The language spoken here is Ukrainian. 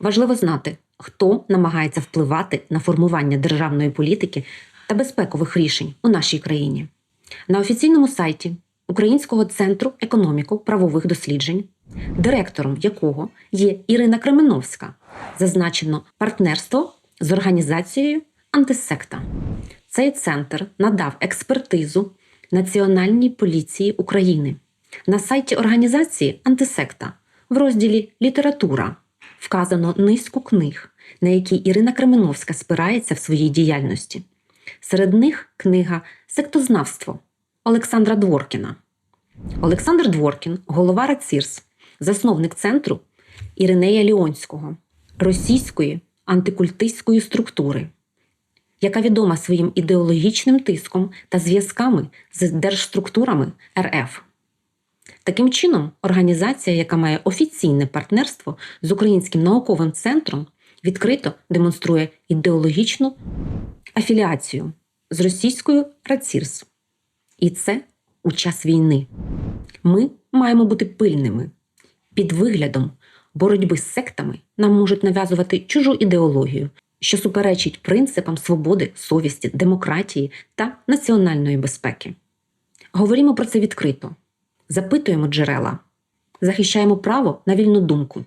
Важливо знати, хто намагається впливати на формування державної політики та безпекових рішень у нашій країні. На офіційному сайті Українського центру економіко-правових досліджень, директором якого є Ірина Кременовська, зазначено партнерство з організацією Антисекта. Цей центр надав експертизу Національній поліції України. На сайті організації Антисекта в розділі Література вказано низку книг, на які Ірина Кременовська спирається в своїй діяльності. Серед них книга Сектознавство Олександра Дворкіна. Олександр Дворкін, голова РАЦІРС, засновник центру Іринея Ліонського, російської антикультистської структури, яка відома своїм ідеологічним тиском та зв'язками з держструктурами РФ. Таким чином, організація, яка має офіційне партнерство з Українським науковим центром, відкрито демонструє ідеологічну афіліацію з російською РАЦІРС. І це у час війни. Ми маємо бути пильними. Під виглядом боротьби з сектами нам можуть нав'язувати чужу ідеологію, що суперечить принципам свободи, совісті, демократії та національної безпеки. Говоримо про це відкрито, запитуємо джерела, захищаємо право на вільну думку